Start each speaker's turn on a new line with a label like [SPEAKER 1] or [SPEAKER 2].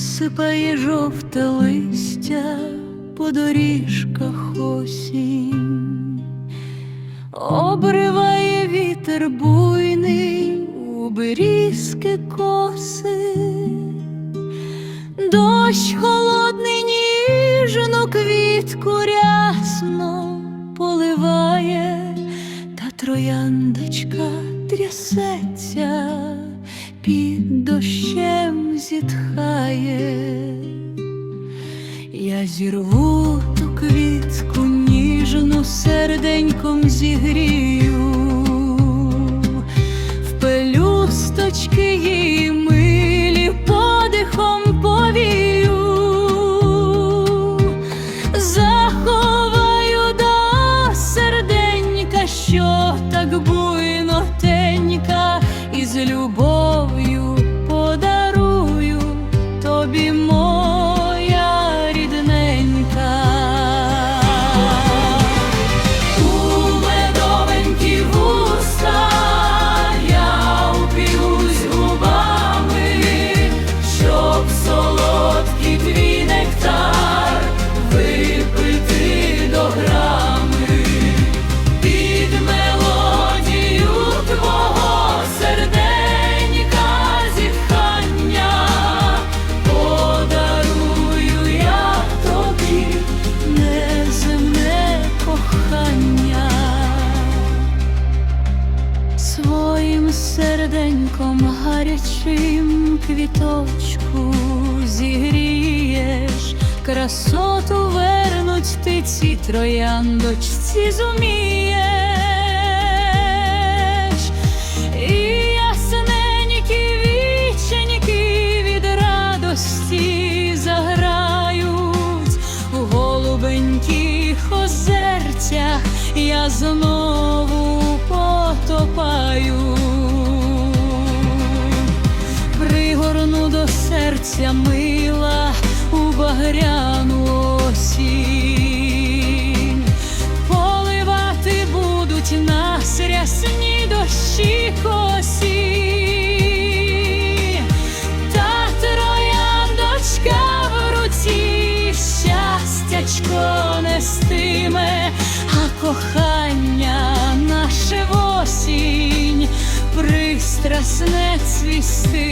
[SPEAKER 1] сипає жовте листя по доріжках осінь, обриває вітер буйний у берізки коси, дощ холодний ніжну квітку рясно поливає, та трояндочка трясеться, під дощем зітхає. Я зірву ту квітку ніжну серденьком зігрію, в пелюсточки серденьком гарячим квіточку зігрієш, красоту вернуть ти ці трояндочці зумієш, і ясненькі віченьки від радості заграють у голубеньких озерцях. Я знову потопаю, серця мила у багряну осінь, поливати будуть нас рясні дощі косі. Та трояндочка в руці щастячко нестиме, а кохання наше в осінь пристрасне цвістиме.